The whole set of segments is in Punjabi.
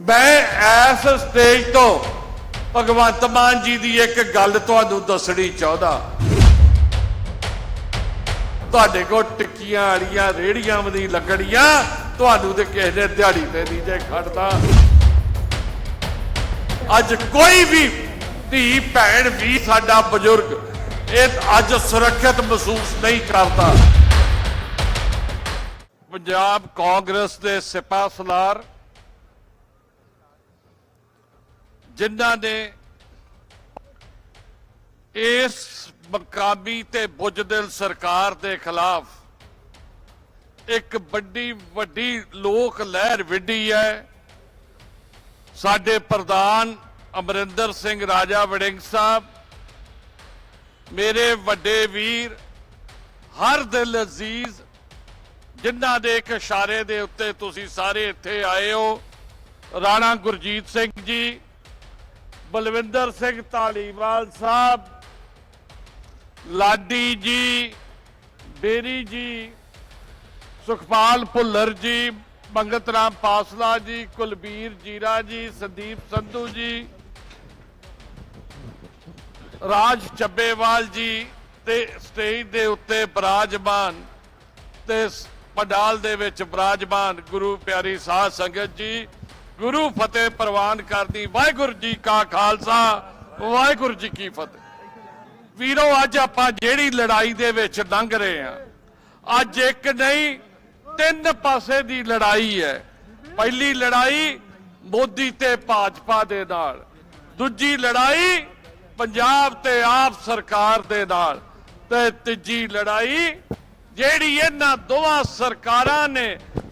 ਮੈਂ ਐਸ ਸਟੇਜ ਤੋਂ ਭਗਵੰਤ ਮਾਨ ਜੀ ਦੀ ਇੱਕ ਗੱਲ ਤੁਹਾਨੂੰ ਦੱਸਣੀ ਚਾਹੁੰਦਾ। ਤੁਹਾਡੇ ਕੋਲ ਟਿੱਕੀਆਂ ਵਾਲੀਆਂ ਰੇੜੀਆਂ ਵੀ ਲੱਗਣੀਆਂ, ਤੁਹਾਨੂੰ ਤੇ ਕਿਸੇ ਨੇ ਦਿਹਾੜੀ ਤੇ ਨਹੀਂ ਜੇ ਖੜਦਾ ਅੱਜ ਕੋਈ ਵੀ ਧੀ, ਭੈਣ, ਵੀ ਸਾਡਾ ਬਜ਼ੁਰਗ, ਇਹ ਅੱਜ ਸੁਰੱਖਿਅਤ ਮਹਿਸੂਸ ਨਹੀਂ ਕਰਦਾ। ਪੰਜਾਬ ਕਾਂਗਰਸ ਦੇ ਸਿਪਾਹ ਜਿਨ੍ਹਾਂ ਨੇ ਇਸ ਮਕਾਮੀ ਤੇ ਬੁੱਝਦਿਲ ਸਰਕਾਰ ਦੇ ਖਿਲਾਫ ਇੱਕ ਵੱਡੀ ਵੱਡੀ ਲੋਕ ਲਹਿਰ ਵਿੱਢੀ ਹੈ। ਸਾਡੇ ਪ੍ਰਧਾਨ ਅਮਰਿੰਦਰ ਸਿੰਘ ਰਾਜਾ ਵੜਿੰਗ ਸਾਹਿਬ, ਮੇਰੇ ਵੱਡੇ ਵੀਰ, ਹਰ ਦਿਲ ਅਜ਼ੀਜ਼, ਜਿਨ੍ਹਾਂ ਦੇ ਇੱਕ ਇਸ਼ਾਰੇ ਦੇ ਉੱਤੇ ਤੁਸੀਂ ਸਾਰੇ ਇੱਥੇ ਆਏ ਹੋ, ਰਾਣਾ ਗੁਰਜੀਤ ਸਿੰਘ ਜੀ ਬਲਵਿੰਦਰ ਸਿੰਘ ਧਾਲੀਵਾਲ ਸਾਹਿਬ, ਲਾਡੀ ਜੀ ਬੇਰੀ ਜੀ, ਸੁਖਪਾਲ ਭੁੱਲਰ ਜੀ, ਮੰਗਤ ਰਾਮ ਪਾਸਲਾ ਜੀ, ਕੁਲਬੀਰ ਜੀਰਾ ਜੀ, ਸੰਦੀਪ ਸੰਧੂ ਜੀ, ਰਾਜ ਚੱਬੇਵਾਲ ਜੀ ਤੇ ਸਟੇਜ ਦੇ ਉੱਤੇ ਬਰਾਜਮਾਨ ਤੇ ਪੰਡਾਲ ਦੇ ਵਿੱਚ ਬਰਾਜਮਾਨ ਗੁਰੂ ਪਿਆਰੀ ਸਾਧ ਸੰਗਤ ਜੀ ਗੁਰੂ ਫਤਿਹ ਪ੍ਰਵਾਨ ਕਰਦੀ। ਵਾਹਿਗੁਰੂ ਜੀ ਕਾ ਖਾਲਸਾ, ਵਾਹਿਗੁਰੂ ਜੀ ਕੀ ਫਤਿਹ। ਵੀਰੋ, ਅੱਜ ਆਪਾਂ ਜਿਹੜੀ ਲੜਾਈ ਦੇ ਵਿੱਚ ਲੰਘ ਰਹੇ ਆ ਅੱਜ ਇੱਕ ਨਹੀਂ, ਤਿੰਨ ਪਾਸੇ ਦੀ ਲੜਾਈ ਹੈ। ਪਹਿਲੀ ਲੜਾਈ ਮੋਦੀ ਤੇ ਭਾਜਪਾ ਦੇ ਨਾਲ, ਦੂਜੀ ਲੜਾਈ ਪੰਜਾਬ ਤੇ ਆਪ ਸਰਕਾਰ ਦੇ ਨਾਲ, ਤੇ ਤੀਜੀ ਲੜਾਈ ਜਿਹੜੀ ਇਹਨਾਂ ਦੋਵਾਂ ਸਰਕਾਰਾਂ ਨੇ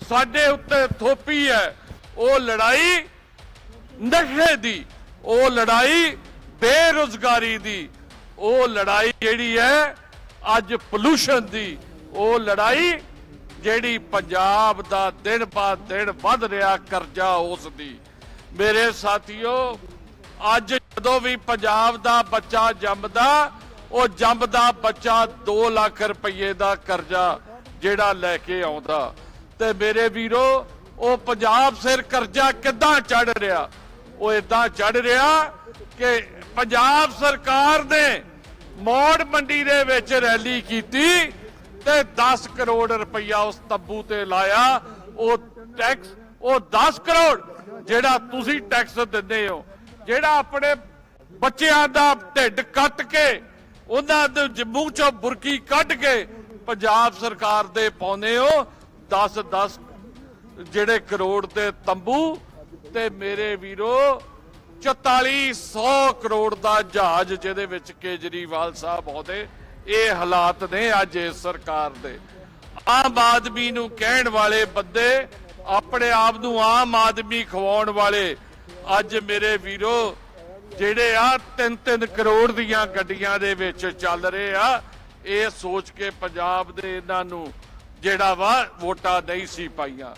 ਸਾਡੇ ਉੱਤੇ ਥੋਪੀ ਹੈ। ਉਹ ਲੜਾਈ ਨਸ਼ੇ ਦੀ, ਉਹ ਲੜਾਈ ਬੇਰੁਜ਼ਗਾਰੀ ਦੀ, ਉਹ ਲੜਾਈ ਜਿਹੜੀ ਹੈ ਅੱਜ ਪੋਲੂਸ਼ਨ ਦੀ, ਉਹ ਲੜਾਈ ਜਿਹੜੀ ਪੰਜਾਬ ਦਾ ਦਿਨ ਬਾਅਦ ਦਿਨ ਵੱਧ ਰਿਹਾ ਕਰਜ਼ਾ ਉਸ ਦੀ। ਮੇਰੇ ਸਾਥੀਓ, ਅੱਜ ਜਦੋਂ ਵੀ ਪੰਜਾਬ ਦਾ ਬੱਚਾ ਜੰਮਦਾ, ਉਹ ਜੰਮਦਾ ਬੱਚਾ 2 ਲੱਖ ਰੁਪਏ ਦਾ ਕਰਜ਼ਾ ਜਿਹੜਾ ਲੈ ਕੇ ਆਉਂਦਾ। ਤੇ ਮੇਰੇ ਵੀਰੋ ਉਹ ਪੰਜਾਬ ਸਿਰ ਕਰਜ਼ਾ ਕਿੱਦਾਂ ਚੜ ਰਿਹਾ? ਉਹ ਇਦਾਂ ਚੜ ਰਿਹਾ ਕਿ ਪੰਜਾਬ ਸਰਕਾਰ ਨੇ ਮੋੜ ਮੰਡੀ ਦੇ ਵਿੱਚ ਰੈਲੀ ਕੀਤੀ ਤੇ 10 ਕਰੋੜ ਰੁਪਈਆ ਉਸ ਤੱਬੂ ਤੇ ਲਾਇਆ। ਉਹ ਟੈਕਸ, ਉਹ 10 ਕਰੋੜ ਜਿਹੜਾ ਤੁਸੀਂ ਟੈਕਸ ਦਿੰਦੇ ਹੋ, ਜਿਹੜਾ ਆਪਣੇ ਬੱਚਿਆਂ ਦਾ ਢਿੱਡ ਕੱਟ ਕੇ, ਉਹਨਾਂ ਦੇ ਜੰਮੂ ਚੋਂ ਬੁਰਕੀ ਕੱਢ ਕੇ ਪੰਜਾਬ ਸਰਕਾਰ ਦੇ ਪਾਉਂਦੇ ਹੋ 10 10 ਜਿਹੜੇ ਕਰੋੜ ਤੇ ਤੰਬੂ ਤੇ ਮੇਰੇ ਵੀਰੋ 4400 ਕਰੋੜ ਦਾ ਜਹਾਜ਼ ਜਿਹਦੇ ਵਿੱਚ ਕੇਜਰੀਵਾਲ ਸਾਹਿਬ ਆਉਂਦੇ, ਇਹ ਹਾਲਾਤ ਨੇ ਅੱਜ ਇਸ ਸਰਕਾਰ ਦੇ। ਆਮ ਆਦਮੀ ਨੂੰ ਕਹਿਣ ਵਾਲੇ ਬੰਦੇ ਆਪਣੇ ਆਪ ਨੂੰ ਆਮ ਆਦਮੀ ਖਵਾਉਣ ਵਾਲੇ ਅੱਜ ਮੇਰੇ ਵੀਰੋ ਜਿਹੜੇ ਆ 3-3 ਕਰੋੜ ਦੀਆਂ ਗੱਡੀਆਂ ਦੇ ਵਿੱਚ ਚੱਲ ਰਹੇ ਆ, ਇਹ ਸੋਚ ਕੇ ਪੰਜਾਬ ਦੇ ਇਹਨਾਂ ਨੂੰ ਜਿਹੜਾ ਵਾ ਵੋਟਾਂ ਨਹੀਂ ਸੀ ਪਾਈਆਂ।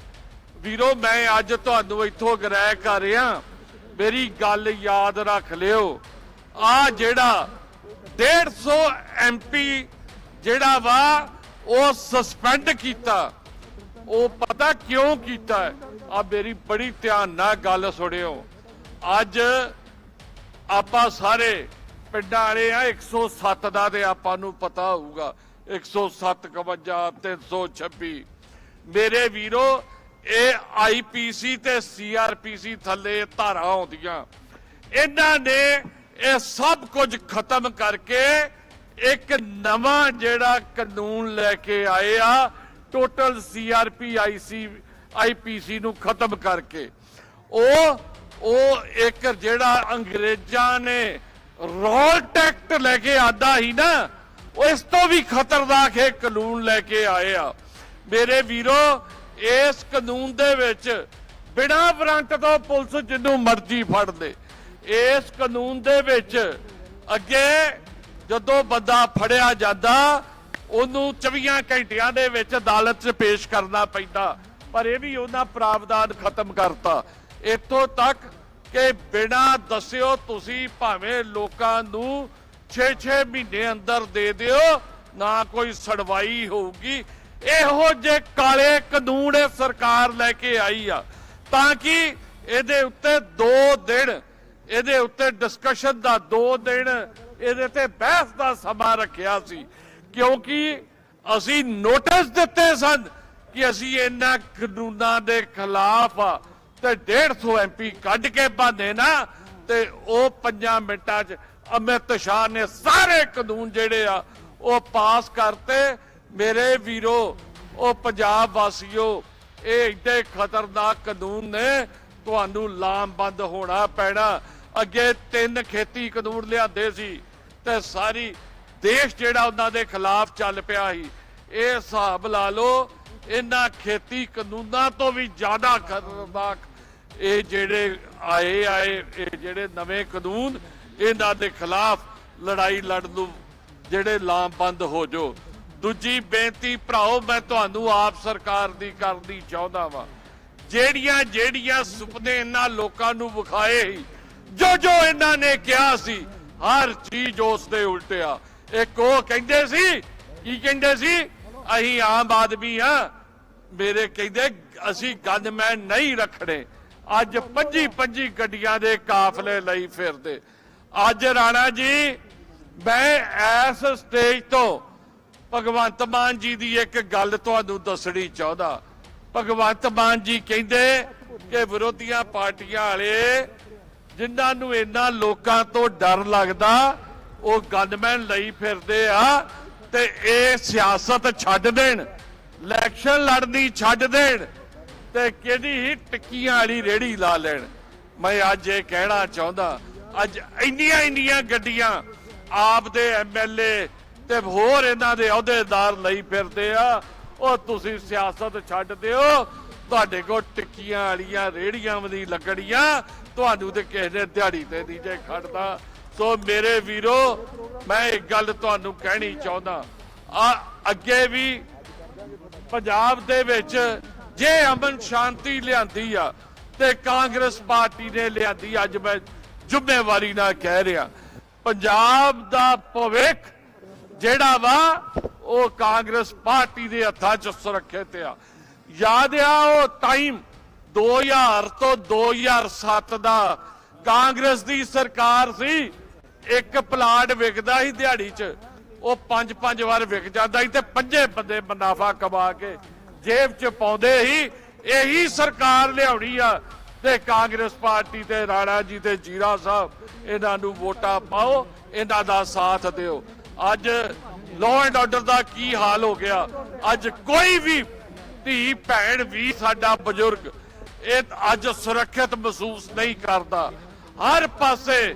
ਵੀਰੋ, ਮੈਂ ਅੱਜ ਤੁਹਾਨੂੰ ਇੱਥੋਂ ਗ੍ਰਹਿ ਕਰ ਰਿਹਾ। ਮੇਰੀ ਗੱਲ ਯਾਦ ਰੱਖ ਲਿਓ। ਆ ਜਿਹੜਾ 150 ਐਮਪੀ ਜਿਹੜਾ ਵਾ, ਉਹ ਸਸਪੈਂਡ ਕੀਤਾ। ਉਹ ਪਤਾ ਕਿਉਂ ਕੀਤਾ? ਆ ਮੇਰੀ ਬੜੀ ਧਿਆਨ ਨਾਲ ਗੱਲ ਸੁਣਿਓ। ਅੱਜ ਆਪਾਂ ਸਾਰੇ ਪਿੰਡਾਂ ਵਾਲੇ ਆ 107 ਦਾ ਤੇ ਆਪਾਂ ਨੂੰ ਪਤਾ ਹੋਊਗਾ। 107 51 326 ਮੇਰੇ ਵੀਰੋ ਇਹ ਆਈਪੀਸੀ ਤੇ ਸੀਆਰਪੀਸੀ ਥੱਲੇ ਧਾਰਾ ਆਉਂਦੀਆਂ। ਇਹਨਾਂ ਨੇ ਇਹ ਸਭ ਕੁਝ ਖਤਮ ਕਰਕੇ ਇੱਕ ਨਵਾਂ ਜਿਹੜਾ ਕਾਨੂੰਨ ਲੈ ਕੇ ਆਏ ਆ, ਟੋਟਲ ਸੀਆਰਪੀ, ਆਈਸੀ, ਆਈਪੀਸੀ ਨੂੰ ਖਤਮ ਕਰਕੇ। ਉਹ ਉਹ ਇੱਕ ਜਿਹੜਾ ਅੰਗਰੇਜ਼ਾਂ ਨੇ ਰੋਲ ਟੈਕਟ ਲੈ ਕੇ ਆਂਦਾ ਹੀ ਨਾ, ਉਹ ਇਸ ਤੋਂ ਵੀ ਖਤਰਨਾਕ ਇਹ ਕਾਨੂੰਨ ਲੈ ਕੇ ਆਏ ਆ। ਮੇਰੇ ਵੀਰੋ ਇਸ ਕਾਨੂੰਨ ਦੇ ਵਿੱਚ ਬਿਨਾਂ ਵਾਰੰਟ ਤੋਂ ਪੁਲਿਸ ਜਿੰਨੂੰ ਮਰਜ਼ੀ ਫੜ ਲੇ। ਇਸ ਕਾਨੂੰਨ ਦੇ ਵਿੱਚ ਅੱਗੇ ਜਦੋਂ ਬੰਦਾ ਫੜਿਆ ਜਾਂਦਾ, ਉਹਨੂੰ 24 ਘੰਟਿਆਂ ਦੇ ਵਿੱਚ ਅਦਾਲਤ 'ਚ ਪੇਸ਼ ਕਰਨਾ ਪੈਂਦਾ। ਪਰ ਇਹ ਵੀ ਉਹਨਾਂ ਪ੍ਰਾਵਧਾਨ ਖਤਮ ਕਰਤਾ। ਇੱਥੋਂ ਤੱਕ ਕਿ ਬਿਨਾਂ ਦੱਸਿਓ ਤੁਸੀਂ ਭਾਵੇਂ ਲੋਕਾਂ ਨੂੰ 6-6 ਮਹੀਨੇ ਅੰਦਰ ਦੇ ਦਿਓ, ਨਾ ਕੋਈ ਸੜਵਾਈ ਹੋਊਗੀ। ਇਹੋ ਜੇ ਕਾਲੇ ਕਾਨੂੰਨ ਇਹ ਸਰਕਾਰ ਲੈ ਕੇ ਆਈ ਆ। ਤਾਂ ਕਿ ਇਹਦੇ ਉੱਤੇ 2 ਦਿਨ, ਇਹਦੇ ਉੱਤੇ ਡਿਸਕਸ਼ਨ ਦਾ 2 ਦਿਨ, ਇਹਦੇ ਤੇ ਬਹਿਸ ਦਾ ਸਮਾਂ ਰੱਖਿਆ ਸੀ। ਕਿਉਂਕਿ ਅਸੀਂ ਨੋਟਿਸ ਦਿੱਤੇ ਸਨ ਕਿ ਅਸੀਂ ਇਹਨਾਂ ਕਾਨੂੰਨਾਂ ਦੇ ਖਿਲਾਫ ਆ ਤੇ 150 ਐਮਪੀ ਕੱਢ ਕੇ ਬਾਂਦੇ ਨਾ ਤੇ ਉਹ 5 ਮਿੰਟਾਂ 'ਚ ਅਮਿਤ ਸ਼ਾਹ ਨੇ ਸਾਰੇ ਕਾਨੂੰਨ ਜਿਹੜੇ ਆ ਉਹ ਪਾਸ ਕਰਤੇ ਮੇਰੇ ਵੀਰੋ, ਉਹ ਪੰਜਾਬ ਵਾਸੀਓ, ਇਹ ਏਡੇ ਖਤਰਨਾਕ ਕਾਨੂੰਨ ਨੇ ਤੁਹਾਨੂੰ ਲਾਮਬੰਦ ਹੋਣਾ ਪੈਣਾ। ਅੱਗੇ ਤਿੰਨ ਖੇਤੀ ਕਾਨੂੰਨ ਲਿਆਂਦੇ ਸੀ ਤੇ ਸਾਰੀ ਦੇਸ਼ ਜਿਹੜਾ ਉਹਨਾਂ ਦੇ ਖਿਲਾਫ ਚੱਲ ਪਿਆ ਸੀ। ਇਹ ਹਿਸਾਬ ਲਾ ਲਓ, ਇਹਨਾਂ ਖੇਤੀ ਕਾਨੂੰਨਾਂ ਤੋਂ ਵੀ ਜ਼ਿਆਦਾ ਖਤਰਨਾਕ ਇਹ ਜਿਹੜੇ ਆਏ ਆਏ, ਇਹ ਜਿਹੜੇ ਨਵੇਂ ਕਾਨੂੰਨ, ਇਹਨਾਂ ਦੇ ਖਿਲਾਫ ਲੜਾਈ ਲੜਨ ਨੂੰ ਜਿਹੜੇ ਲਾਮਬੰਦ ਹੋ ਜੋ ਦੂਜੀ ਬੇਨਤੀ, ਭਰਾਓ, ਮੈਂ ਤੁਹਾਨੂੰ ਆਪ ਸਰਕਾਰ ਦੀ ਕਰਨੀ ਚਾਹੁੰਦਾ ਵਾਂ। ਜਿਹੜੀਆਂ ਜਿਹੜੀਆਂ ਸੁਪਨੇ ਇਹਨਾਂ ਲੋਕਾਂ ਨੂੰ ਵਿਖਾਏ ਸੀ, ਜੋ ਜੋ ਇਹਨਾਂ ਨੇ ਕਿਹਾ ਸੀ, ਹਰ ਚੀਜ਼ ਉਸ ਦੇ ਉਲਟਿਆ ਇੱਕ ਉਹ ਕਹਿੰਦੇ ਸੀ, ਕੀ ਕਹਿੰਦੇ ਸੀ? ਅਸੀਂ ਆਮ ਆਦਮੀ ਆ। ਮੇਰੇ ਕਹਿੰਦੇ, ਅਸੀਂ ਗਨਮੈਨ ਨਹੀਂ ਰੱਖਣੇ। ਅੱਜ 25 25 ਗੱਡੀਆਂ ਦੇ ਕਾਫਲੇ ਲਈ ਫਿਰਦੇ। ਅੱਜ ਰਾਣਾ ਜੀ, ਮੈਂ ਇਸ ਸਟੇਜ ਤੋਂ ਭਗਵੰਤ ਮਾਨ ਜੀ ਦੀ ਇੱਕ ਗੱਲ ਤੁਹਾਨੂੰ ਦੱਸਣੀ ਚਾਹੁੰਦਾ। ਭਗਵੰਤ ਮਾਨ ਜੀ ਕਹਿੰਦੇ ਕਿ ਵਿਰੋਧੀਆਂ ਪਾਰਟੀਆਂ ਵਾਲੇ ਜਿਨ੍ਹਾਂ ਨੂੰ ਇਹਨਾਂ ਲੋਕਾਂ ਤੋਂ ਡਰ ਲੱਗਦਾ, ਉਹ ਗਨਮੈਨ ਲਈ ਫਿਰਦੇ ਆ ਤੇ ਇਹ ਸਿਆਸਤ ਛੱਡ ਦੇਣ, ਇਲੈਕਸ਼ਨ ਲੜਨੀ ਛੱਡ ਦੇਣ ਤੇ ਕਿਹਦੀ ਹੀ ਟਿੱਕੀਆਂ ਵਾਲੀ ਰੇੜੀ ਲਾ ਲੈਣ। ਮੈਂ ਅੱਜ ਇਹ ਕਹਿਣਾ ਚਾਹੁੰਦਾ, ਅੱਜ ਇੰਨੀਆਂ ਇੰਨੀਆਂ ਗੱਡੀਆਂ ਆਪ ਦੇ ਐਮਐਲਏ ਤੇ ਹੋਰ ਇਹਨਾਂ ਦੇ ਅਹੁਦੇਦਾਰ ਲਈ ਫਿਰਦੇ ਆ। ਉਹ ਤੁਸੀਂ ਸਿਆਸਤ ਛੱਡ ਦਿਓ। ਤੁਹਾਡੇ ਕੋਲ ਟਿੱਕੀਆਂ ਵਾਲੀਆਂ ਰੇੜੀਆਂ ਵੀ ਲੱਗਣੀਆਂ। ਤੁਹਾਨੂੰ ਤੇ ਕਿਸੇ ਨੇ ਦਿਹਾੜੀ ਤੇ ਨਹੀਂ ਜੇ ਖੜਦਾ ਸੋ ਮੇਰੇ ਵੀਰੋ, ਮੈਂ ਇੱਕ ਗੱਲ ਤੁਹਾਨੂੰ ਕਹਿਣੀ ਚਾਹੁੰਦਾ। ਆ, ਅੱਗੇ ਵੀ ਪੰਜਾਬ ਦੇ ਵਿੱਚ ਜੇ ਅਮਨ ਸ਼ਾਂਤੀ ਲਿਆਂਦੀ ਆ, ਤੇ ਕਾਂਗਰਸ ਪਾਰਟੀ ਨੇ ਲਿਆਂਦੀ, ਅੱਜ ਮੈਂ ਜ਼ਿੰਮੇਵਾਰੀ ਨਾਲ ਕਹਿ ਰਿਹਾ। ਪੰਜਾਬ ਦਾ ਭਵਿੱਖ ਜਿਹੜਾ ਵਾ, ਉਹ ਕਾਂਗਰਸ ਪਾਰਟੀ ਦੇ ਹੱਥਾਂ 'ਚ ਸੁਰੱਖਿਅਤ ਆ। ਯਾਦ ਆ ਉਹ ਟਾਈਮ 2000 ਤੋਂ 2007 ਦਾ ਕਾਂਗਰਸ ਦੀ ਸਰਕਾਰ ਸੀ। ਇੱਕ ਪਲਾਟ ਵਿਕਦਾ ਸੀ ਦਿਹਾੜੀ 'ਚ, ਉਹ ਪੰਜ ਪੰਜ ਵਾਰ ਵਿਕ ਜਾਂਦਾ ਸੀ ਤੇ ਪੰਜੇ ਬੰਦੇ ਮੁਨਾਫਾ ਕਮਾ ਕੇ ਜੇਬ 'ਚ ਪਾਉਂਦੇ ਸੀ। ਇਹੀ ਸਰਕਾਰ ਲਿਆਉਣੀ ਆ ਤੇ ਕਾਂਗਰਸ ਪਾਰਟੀ ਤੇ ਰਾਣਾ ਜੀ ਤੇ ਜੀਰਾ ਸਾਹਿਬ, ਇਹਨਾਂ ਨੂੰ ਵੋਟਾਂ ਪਾਓ, ਇਹਨਾਂ ਦਾ ਸਾਥ ਦਿਓ। ਅੱਜ ਲਾਅ ਐਂਡ ਆਰਡਰ ਦਾ ਕੀ ਹਾਲ ਹੋ ਗਿਆ? ਅੱਜ ਕੋਈ ਵੀ ਧੀ ਭੈਣ ਵੀ ਸਾਡਾ ਬਜ਼ੁਰਗ ਇਹ ਅੱਜ ਸੁਰੱਖਿਅਤ ਮਹਿਸੂਸ ਨਹੀਂ ਕਰਦਾ। ਹਰ ਪਾਸੇ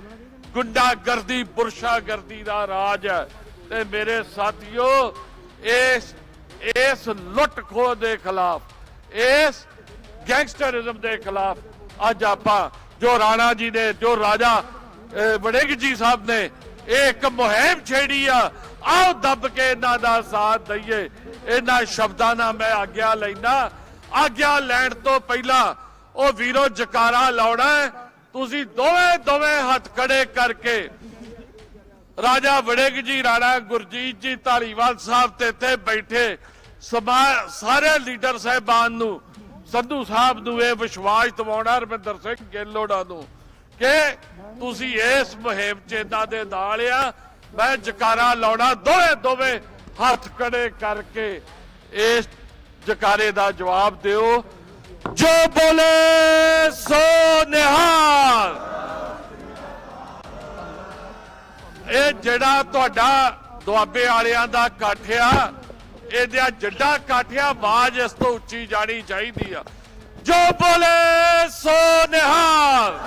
ਗੁੰਡਾਗਰਦੀ ਬੁਰਸ਼ਾਗਰਦੀ ਦਾ ਰਾਜ ਹੈ। ਤੇ ਮੇਰੇ ਸਾਥੀਓ ਇਸ ਇਸ ਲੁੱਟ ਖੋਹ ਦੇ ਖਿਲਾਫ ਇਸ ਗੈਂਗਸਟਰਿਜ਼ਮ ਦੇ ਖਿਲਾਫ ਅੱਜ ਆਪਾਂ ਜੋ ਰਾਣਾ ਜੀ ਨੇ ਜੋ ਰਾਜਾ ਅਹ, ਵੜਿੰਗ ਜੀ ਸਾਹਿਬ ਨੇ ਇਹ ਇੱਕ ਮੁਹਿੰਮ ਛੇੜੀ ਆ, ਆਓ ਦੱਬ ਕੇ ਇਹਨਾਂ ਦਾ ਸਾਥ ਦਈਏ। ਇਹਨਾਂ ਸ਼ਬਦਾਂ ਨਾਲ ਮੈਂ ਆਗਿਆ ਲੈਣਾ ਆਗਿਆ ਲੈਣ ਤੋਂ ਪਹਿਲਾਂ ਉਹ ਵੀਰੋ ਜਕਾਰਾ ਲਾਉਣਾ ਤੁਸੀਂ ਦੋਵੇਂ ਦੋਵੇਂ ਹੱਥ ਖੜੇ ਕਰਕੇ ਰਾਜਾ ਵੜਿੰਗ ਜੀ, ਰਾਣਾ ਗੁਰਜੀਤ ਜੀ, ਧਾਲੀਵਾਲ ਸਾਹਿਬ ਤੇ ਇੱਥੇ ਬੈਠੇ। ਸਮਾ- ਸਾਰੇ ਲੀਡਰ ਸਾਹਿਬਾਨ ਨੂੰ, ਸੰਧੂ ਸਾਹਿਬ ਨੂੰ ਇਹ ਵਿਸ਼ਵਾਸ ਦਿਵਾਉਣਾ, ਰਵਿੰਦਰ ਸਿੰਘ ਗੇਲੋੜਾ ਨੂੰ। ਕਿ ਤੁਸੀਂ ਇਸ ਮੁਹਿੰਮ ਚ ਇਹਨਾਂ ਦੇ ਨਾਲ ਆ। ਮੈਂ ਜਕਾਰਾ ਲਾਉਣਾ, ਦੋਵੇਂ ਦੋਵੇਂ ਹੱਥ ਖੜੇ ਕਰਕੇ ਇਸ ਜਕਾਰੇ ਦਾ ਜਵਾਬ ਦਿਓ। ਜੋ ਬੋਲੇ, ਸੋ ਨਿਹਾਲ। ਇਹ ਜਿਹੜਾ ਤੁਹਾਡਾ ਦੁਆਬੇ ਵਾਲਿਆਂ ਦਾ ਕਾਠਿਆ ਆ ਇਹਦਾ ਜੱਡਾ ਕਾਠਿਆ ਆ ਆਵਾਜ਼ ਇਸ ਤੋਂ ਉੱਚੀ ਜਾਣੀ ਚਾਹੀਦੀ ਆ। ਜੋ ਬੋਲੇ, ਸੋ ਨਿਹਾਲ।